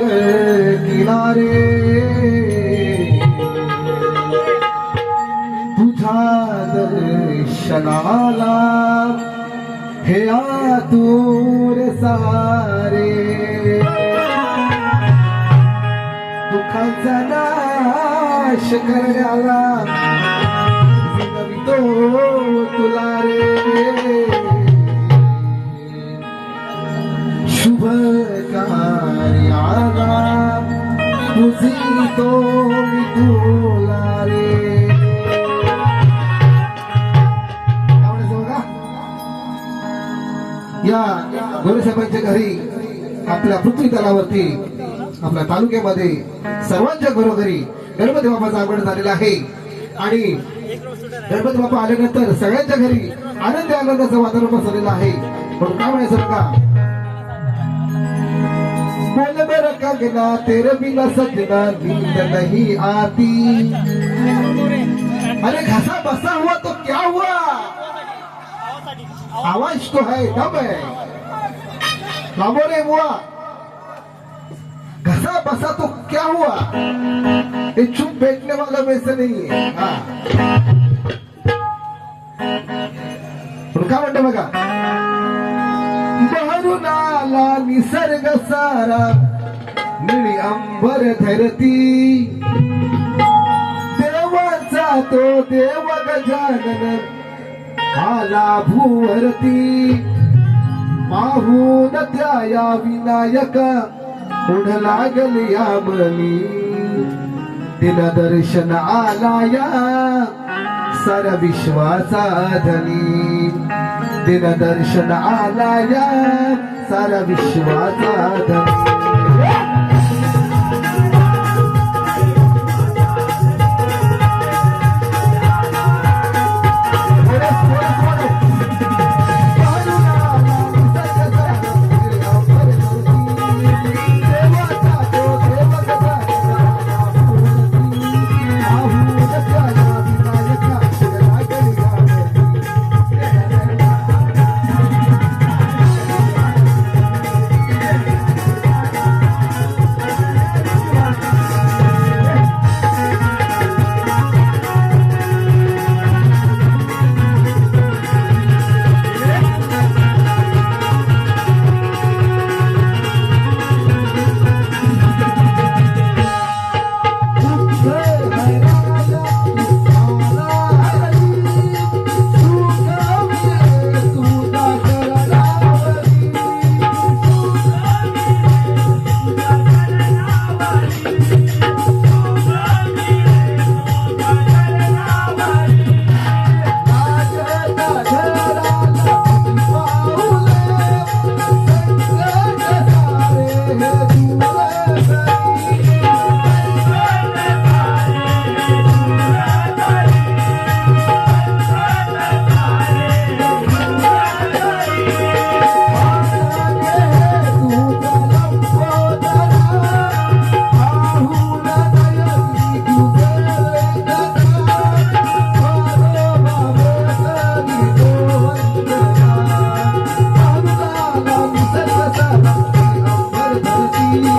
किनारे तुझ्या दर्शनाला। हे आतूर सारे दुःखाचा नाश करण्याला विनवितो तुला तो रे या गोरेसाहेबांच्या घरी आपल्या पृथ्वी तलावरती आपल्या तालुक्यामध्ये सर्वांच्या घरोघरी गणपती बाबाचा आगमन झालेलं आहे. आणि गणपती बाबा आल्यानंतर सगळ्यांच्या घरी आनंदी आनंदाचं वातावरण पसरलेलं आहे. पण काय म्हणायचं का बोल मेरा कंगना तेरे बिना सजना नींद नहीं आती। अरे घसा बसा हुआ तो क्या हुआ? आवाज तो है दम है। लामोरे हुआ। घसा बसा तो क्या हुआ? ये चुप बैठने वाला वैसे नहीं है। हाँ। पण काय म्हणते बघा आला निसर्ग सारा. निळी अंबर धरती. देवाचा तो देव गजानन. आला भूवरती. माहून त्या या विनायक. पुढ लागल या मनी. दिनदर्शन आला या. सर विश्वाचा धनी। दिनदर्शन आला या सारा विश्वाचा धनी।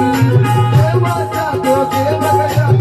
देवाचा तो देव